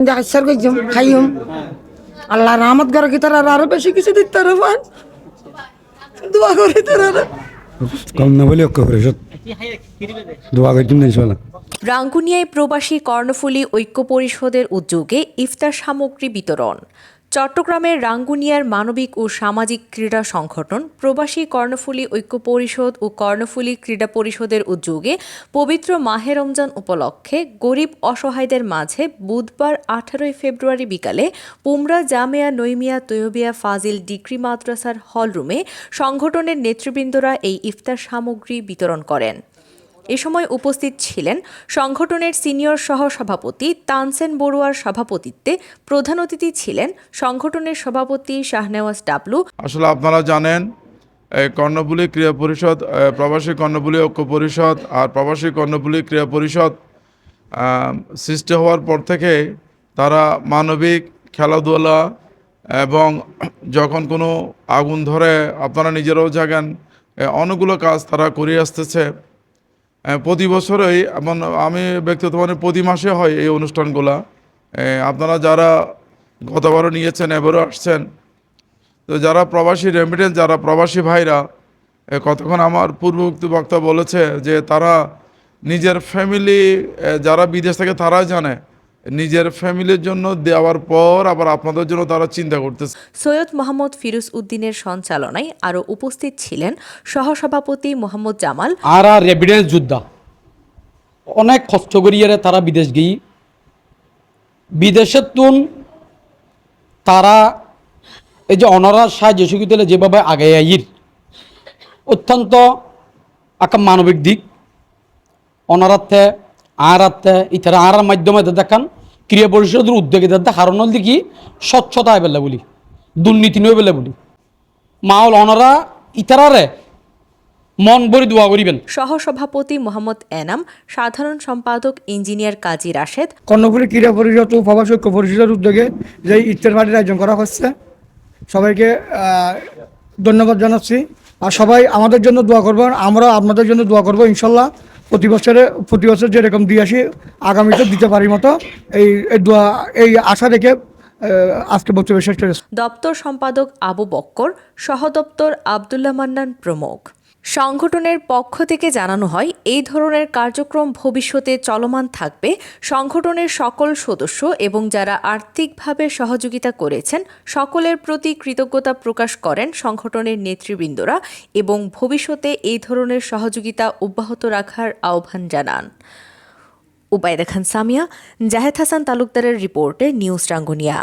করছম খাইম আল্লাহ রহমত কি তারা আরও বেশি কিছু দিতে পারে পান দোয়া করে তারা কম না বলে ঐক্য পরিষদ দোয়া করে তুমি ইনশাল্লাহ রাঙ্গুনিয়ায় প্রবাসী কর্ণফুলী ঐক্য পরিষদের উদ্যোগে ইফতার সামগ্রী বিতরণ। চট্টগ্রামের রাঙ্গুনিয়ার মানবিক ও সামাজিক ক্রীড়া সংগঠন প্রবাসী কর্ণফুলী ঐক্য পরিষদ ও কর্ণফুলী ক্রীড়া পরিষদের উদ্যোগে পবিত্র মাহে রমজান উপলক্ষে গরিব অসহায়দের মাঝে বুধবার আঠারোই ফেব্রুয়ারি বিকালে পুমরা জামেয়া নৈমিয়া তৈয়বিয়া ফাজিল ডিগ্রি মাদ্রাসার হলরুমে সংগঠনের নেতৃবৃন্দরা এই ইফতার সামগ্রী বিতরণ করেন। এ সময় উপস্থিত ছিলেন সংগঠনের সিনিয়র সহ সভাপতি তানসেন বড়ুয়ার সভাপতিত্বে প্রধান অতিথি ছিলেন সংগঠনের সভাপতি শাহনেওয়াজ ডাবলু। আসলে আপনারা জানেন এই কর্ণফুলী ক্রীড়া পরিষদ প্রবাসী কর্ণফুলী ঐক্য পরিষদ আর প্রবাসী কর্ণফুলী ক্রীড়া পরিষদ সৃষ্টি হওয়ার পর থেকে তারা মানবিক খেলাধুলা এবং যখন কোনো আগুন ধরে আপনারা নিজেরাও জাগেন অনেকগুলো কাজ তারা করে আসতেছে। প্রতি বছরই আমি ব্যক্তিগতভাবে প্রতি মাসে হয় এই অনুষ্ঠানগুলো। আপনারা যারা গতবারও নিয়েছেন, এবারও আসছেন, তো যারা প্রবাসী রেমিটেন্স যারা প্রবাসী ভাইরা কতক্ষণ আমার পূর্ববর্তী বক্তা বলেছে যে তারা নিজের ফ্যামিলি যারা বিদেশ থেকে তারা জানে। নিজের ফ্যামিলির জন্য দেওয়ার পর আবার আপনাদের জন্য তারা চিন্তা করতেছে। সৈয়দ মোহাম্মদ ফিরুজ উদ্দিনের সঞ্চালনায় আরও উপস্থিত ছিলেন সহসভাপতি মোহাম্মদ জামাল। আর আর রেভিডেন্স যোদ্ধা। অনেক কষ্ট করিয়ে তারা বিদেশ গিয়ে বিদেশের তুন তারা এই যে অনারা সাহায্য সুবিধা যেভাবে আগে আইর অত্যন্ত একটা মানবিক দিক। অনারাতে আরাতে ইতারা আরার মাধ্যমে দেখান ক্রিয়া পরিষদের উদ্যোগে দেখা হারণল দেখি স্বচ্ছতা এবেলে বলি দুর্নীতি নয় বেলে বলি মাওল অনারা ইতারারে মন ভরি দোয়া করিবেন। সহসভাপতি মোহাম্মদ এনাম সাধারণ সম্পাদক ইঞ্জিনিয়ার কাজী রাশেদ। কর্ণফুলী ক্রীড়া পরিষদ ও ঐক্য পরিষদের উদ্যোগে যে ইফতার পার্টির আয়োজন করা হচ্ছে সবাইকে ধন্যবাদ জানাচ্ছি। আর সবাই আমাদের জন্য দোয়া করবেন আমরা আপনাদের জন্য দোয়া করব ইনশাল্লাহ। প্রতি বছরে, প্রতি বছর যেরকম দিয়ে আসি আগামীতে দিতে পারি মতো এই এই আশা রেখে আজকে বক্তব্য শেষ দপ্তর সম্পাদক আবু বক্কর সহদপ্তর আবদুল্লাহ মান্নান প্রমুখ। সংগঠনের পক্ষ থেকে জানানো হয়, এই ধরনের কার্যক্রম ভবিষ্যতে চলমান থাকবে। সংগঠনের সকল সদস্য এবং যারা আর্থিকভাবে সহযোগিতা করেছেন, সকলের প্রতি কৃতজ্ঞতা প্রকাশ করেন সংগঠনের নেতৃবৃন্দরা এবং ভবিষ্যতে এই ধরনের সহযোগিতা অব্যাহত রাখার আহ্বান জানান। উবায়দা খান সামিয়া, জাহেদ হাসান তালুকদারের রিপোর্টে, নিউজ রাঙ্গুনিয়া।